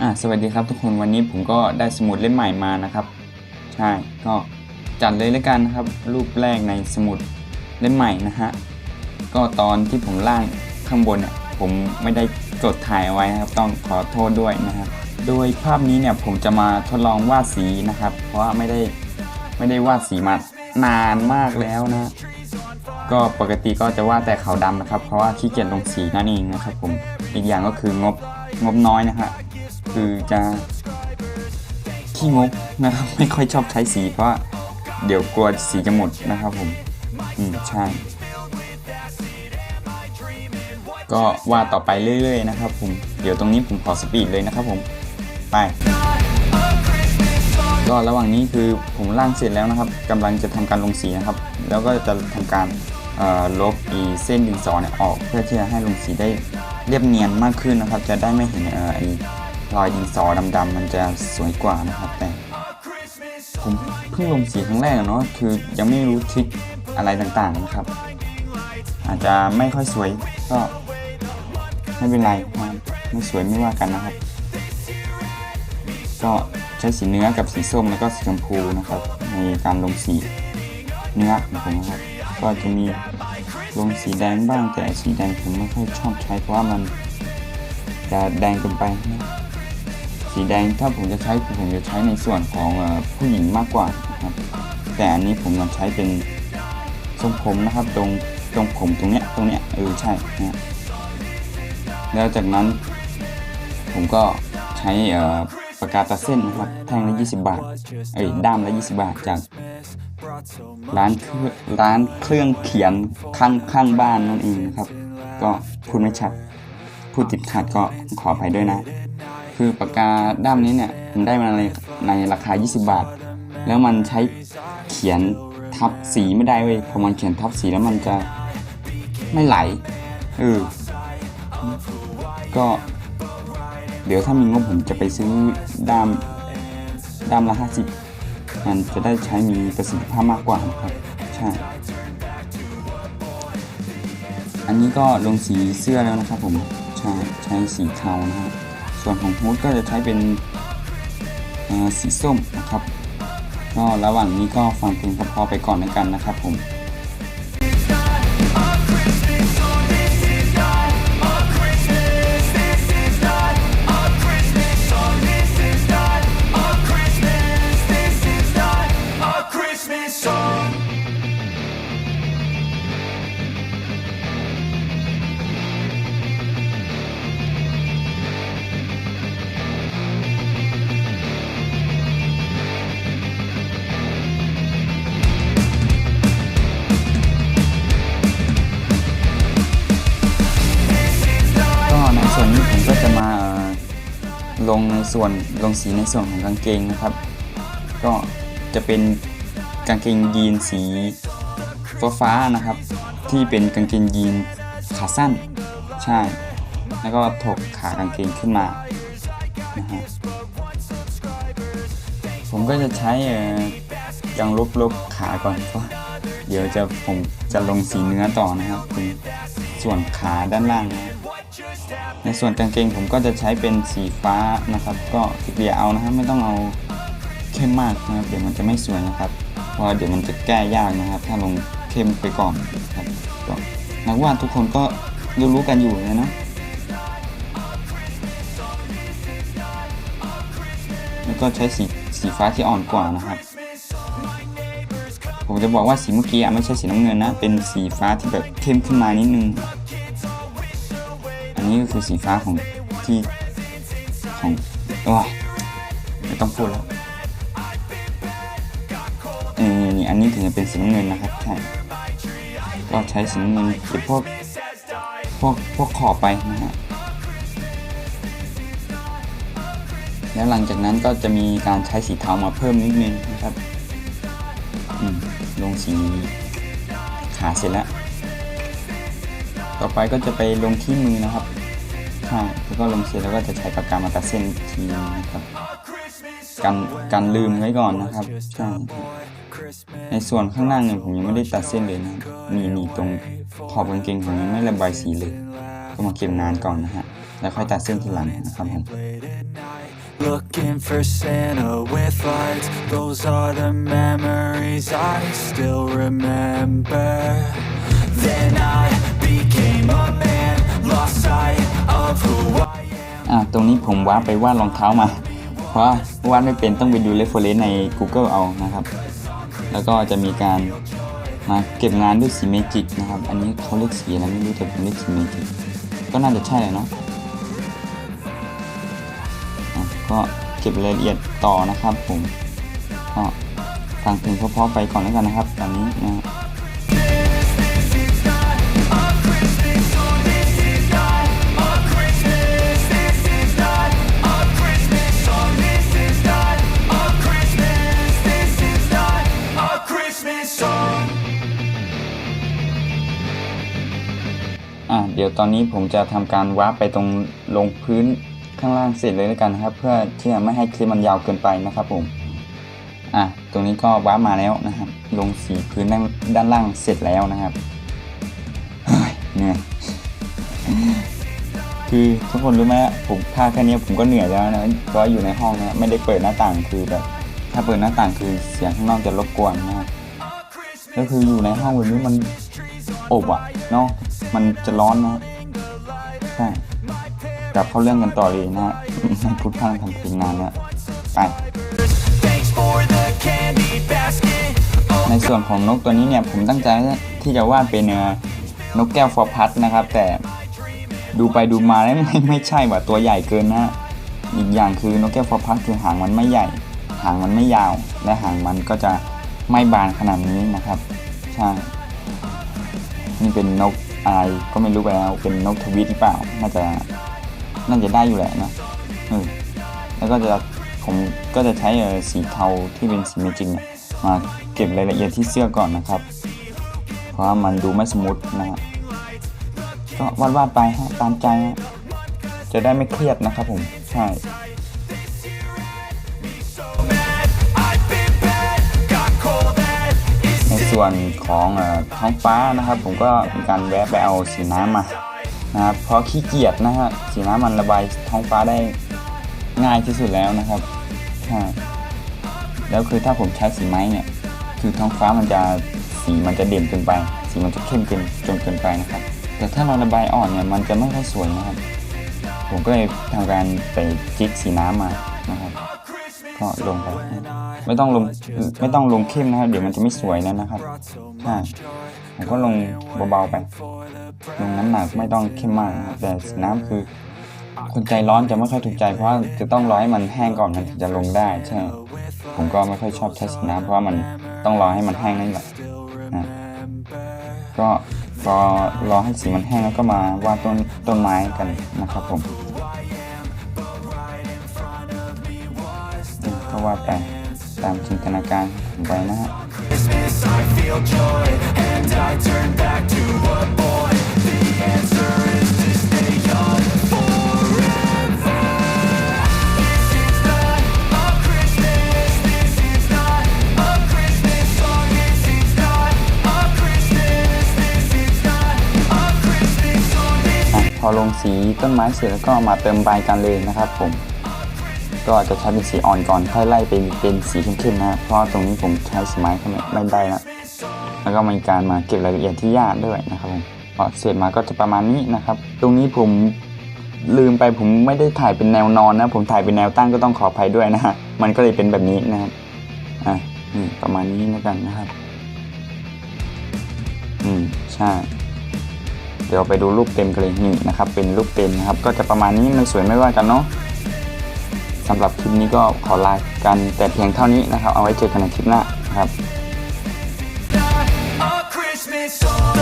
อ่าสวัสดีครับทุกคนวันนี้ผมก็ได้สมุดเล่มใหม่มานะครับ ใช่ก็จัดเลยแล้วกันนะครับ รูปแรกในสมุดเล่มใหม่นะฮะก็ตอนที่ผมล่างข้างบนเนี่ยผมไม่ได้จดถ่ายเอาไว้นะครับ ต้องขอโทษด้วยนะครับ โดยภาพนี้เนี่ยผมจะมาทดลองวาดสีนะครับ เพราะว่าไม่ได้ไม่ได้วาดสีมานานมากแล้วนะ ก็ปกติก็จะวาดแต่ขาวดำนะครับ เพราะว่าขี้เกียจลงสีนั่นเองนะครับ ผมอีกอย่างก็คืองบงบน้อยนะฮะ คือจะขี้งกนะครับไม่ค่อยชอบใช้สีเพราะเดี๋ยวกลัวสีจะหมดนะครับผม อืมใช่ ก็วาดต่อไปเรื่อยๆนะครับผม เดี๋ยวตรงนี้ผมขอสปีดเลยนะครับผมไปก็ระหว่างนี้คือผมร่างเสร็จแล้วนะครับกำลังจะทำการลงสีนะครับ แล้วก็จะทำการลบอีเส้นดินสอเนี่ยออก เพื่อที่จะให้ลงสีได้เรียบเนียนมากขึ้นนะครับ จะได้ไม่เห็นเออไอ รอยดินสอดำๆมันจะสวยกว่านะครับ แต่ผมเพิ่งลงสีครั้งแรกเนาะคือยังไม่รู้ทริคอะไรต่างๆนะครับ อาจจะไม่ค่อยสวยก็ไม่เป็นไรนะครับไม่สวยไม่ว่ากันนะครับ ก็ใช้สีเนื้อกับสีส้มแล้วก็สีชมพูนะครับ ในการลงสีเนื้อของผมนะครับ ก็จะมีลงสีแดงบ้างแต่สีแดงผมไม่ค่อยชอบใช้เพราะว่ามันจะแดงเกินไปนะ สีแดงถ้าผมจะใช้ผมจะใช้ในส่วนของผู้หญิงมากกว่านะครับแต่อันนี้ผมจะใช้เป็นทรงผมนะครับตรงตรงผมตรงเนี้ยตรงเนี้ยเออใช่นะแล้วจากนั้น ผมก็ใช้ปากกาตัดเส้นนะครับแท่งละ 20 บาทเอ้ยด้ามละ 20 บาทจากร้านร้านเครื่องเขียนข้างข้างบ้านนั่นเองนะครับ ก็พูดไม่ชัดพูดติดขัดก็ขออภัยด้วยนะ คือปากกาด้ามนี้เนี่ยผมได้มาในในราคา 20 บาท แล้วมันใช้เขียนทับสีไม่ได้เว้ยพอมันเขียนทับสีแล้วมันจะไม่ไหลเออก็เดี๋ยวถ้ามีงบผมจะไปซื้อด้ามด้ามละห้าสิบมันจะได้ใช้มีประสิทธิภาพมากกว่านะครับ ใช่ อันนี้ก็ลงสีเสื้อแล้วนะครับผม ใช้ใช้สีเทานะครับ ส่วนของฮูดก็จะใช้เป็นสีส้มนะครับก็ระหว่างนี้ก็ฟังเพลงเพอๆไปก่อนแล้วกันนะครับผม ส่วนลงสีในส่วนของกางเกงนะครับ ก็จะเป็นกางเกงยีนสีฟ้าฟ้านะครับ ที่เป็นกางเกงยีนขาสั้น ใช่ แล้วก็ถกขากางเกงขึ้นมานะฮะผมก็จะใช้ยังลบๆขาก่อนเพราะเดี๋ยวจะผมจะลงสีเนื้อต่อนะครับเป็นส่วนขาด้านล่างนะ ในส่วนกางเกงผมก็จะใช้เป็นสีฟ้านะครับ ก็เกลี่ยเอานะครับไม่ต้องเอาเข้มมากนะครับเดี๋ยวมันจะไม่สวยนะครับ เพราะเดี๋ยวมันจะแก้ยากนะครับ ถ้าลงเข้มไปก่อนนะครับก็นักวาดทุกคนก็รู้ๆกันอยู่นะเนาะแล้วก็ใช้สีสีฟ้าที่อ่อนกว่านะครับ ผมจะบอกว่าสีเมื่อกี้ไม่ใช่สีน้ำเงินนะ เป็นสีฟ้าที่แบบเข้มขึ้นมานิดนึง นนี้คือสีฟ้าของที่ของโอ้ยไม่ต้องพูดแล้วนี่อันนี้ถึงจะเป็นสีน้ำเงินนะครับใช่ก็ใช้สีน้ำเงินเก็บพวกพวกพวกขอบไปนะฮะแล้วหลังจากนั้นก็จะมีการใช้สีเทามาเพิ่มนิดนึงนะครับลงสีขาเสร็จแล้ว ต่อไปก็จะไปลงที่มือนะครับ ใช่แล้วก็ลงเสร็จแล้วก็จะใช้ปากกามาตัดเส้นทีนะครับกันกันลืมไว้ก่อนนะครับใช่ในส่วนข้างล่างเนี่ยผมยังไม่ได้ตัดเส้นเลยนะนี่นี่ตรงขอบกางเกงผมยังไม่ระบายสีเลย ก็มาเก็บนานก่อนนะฮะแล้วค่อยตัดเส้นทีหลังนะครับผม looking for Santa with lights. Those are the memories I still remember. Then I became a man, lost sight. อะตรงนี้ผมวาดไปวาดรองเท้ามา เพราะวาดไม่เป็นต้องไปดูเรฟเฟรนซ์ใน Google เอานะครับ แล้วก็จะมีการมาเก็บงานด้วยสีเมจิกนะครับ อันนี้เขาเรียกสีอะไรไม่รู้แต่ผมเรียกสีเมจิกก็น่าจะใช่แหละเนาะอะก็เก็บรายละเอียดต่อนะครับผมก็ฟังเพลงเพราะๆไปก่อนแล้วกันนะครับ ตอนนี้นะ A ตอนนี้ผมจะทำการวาร์ปไปตรงลงพื้นข้างล่างเสร็จเลยแล้วกันนะครับ เพื่อที่จะไม่ให้คลิปมันยาวเกินไปนะครับผมอะตรงนี้ก็วาร์ปมาแล้วนะครับ ลงสีพื้นด้านด้านล่างเสร็จแล้วนะครับเหนื่อยคือทุกคนรู้ไหมผมภาคแค่นี้ผมก็เหนื่อยแล้วนะเพราะอยู่ในห้องนะไม่ได้เปิดหน้าต่างคือแบบถ้าเปิดหน้าต่างคือเสียงข้างนอกจะรบกวนนะครับก็คืออยู่ในห้องแบบนี้มันอบอะเนาะ มันจะร้อนนะใช่กลับเข้าเรื่องกันต่อเลยนะฮะไม่พูดพร่างทำเพลงนานแล้วไปในส่วนของนกตัวนี้เนี่ยผมตั้งใจที่จะวาดเป็นเอ่อนกแก้วฟอร์พัดนะครับ แต่ดูไปดูมาแล้วไม่ไม่ใช่ว่ะตัวใหญ่เกินนะฮะอีกอย่างคือนกแก้วฟอร์พัดคือหางมันไม่ใหญ่ หางมันไม่ยาว และหางมันก็จะไม่บานขนาดนี้นะครับ ใช่ นี่เป็นนก อะไรก็ไม่รู้ไปแล้วเป็นนกทวิตหรือเปล่า น่าจะ น่าจะได้อยู่แหละนะแล้วก็จะผมก็จะใช้สีเทาที่เป็นสีเมจิกเนี่ยมาเก็บรายละเอียดที่เสื้อก่อนนะครับ เพราะว่ามันดูไม่สมูทนะฮะก็วาดวาดๆไปฮะตามใจฮะจะได้ไม่เครียดนะครับผมใช่ ส่วนของอท้องฟ้านะครับ ผมก็มีการแวะไปเอาสีน้ำมานะครับเพราะขี้เกียจนะฮะสีน้ำมันระบายท้องฟ้าได้ง่ายที่สุดแล้วนะครับแล้วคือถ้าผมใช้สีไม้เนี่ยคือท้องฟ้ามันจะสีมันจะเด่นเกินไป สีมันจะเข้มเกินจนเกินไปนะครับ แต่ถ้าเราระบายอ่อนเนี่ยมันจะไม่ค่อยสวยนะครับ ผมก็เลยทำการไปจิกสีน้ำมานะครับ ก็ลงไปไม่ต้องลงไม่ต้องลงเข้มนะครับ เดี๋ยวมันจะไม่สวยแล้วนะครับใช่ผมก็ลงเบาๆไป ลงน้ำหนักไม่ต้องเข้มมากนะครับแต่น้ำคือ คนใจร้อนจะไม่ค่อยถูกใจเพราะจะต้องรอให้มันแห้งก่อนมันถึงจะลงได้ใช่ผมก็ไม่ค่อยชอบใช้สีน้ำเพราะมันต้องรอให้มันแห้งนั่นแหละก็พอรอให้สีมันแห้งแล้วก็มาวาดต้นต้นไม้กันนะครับผม วาไปตามจินตนาการไปนะฮะ พอลงสีต้นไม้เสร็จแล้วก็มาเติมใบกันเลยนะครับผม ก็จะใช้เป็นสีอ่อนก่อนค่อยไล่เป็นเป็นสีเข้มๆนะเพราะตรงนี้ผมใช้สีไม้เข้าไม่ไม่ได้นะแล้วก็มีการมาเก็บรายละเอียดที่ยากด้วยนะครับผมพอเสร็จมาก็จะประมาณนี้นะครับ ตรงนี้ผมลืมไปผมไม่ได้ถ่ายเป็นแนวนอนนะ ผมถ่ายเป็นแนวตั้งก็ต้องขออภัยด้วยนะฮะมันก็เลยเป็นแบบนี้นะครับอะนี่ประมาณนี้แล้วกันนะครับ อืมใช่เดี๋ยวไปดูรูปเต็มกันเลยนี่นะครับ เป็นรูปเต็มนะครับ ก็จะประมาณนี้ไม่สวยไม่ว่ากันเนาะ สำหรับคลิปนี้ก็ขอลากันแต่เพียงเท่านี้นะครับ เอาไว้เจอกันในคลิปหน้านะครับ Christmas song.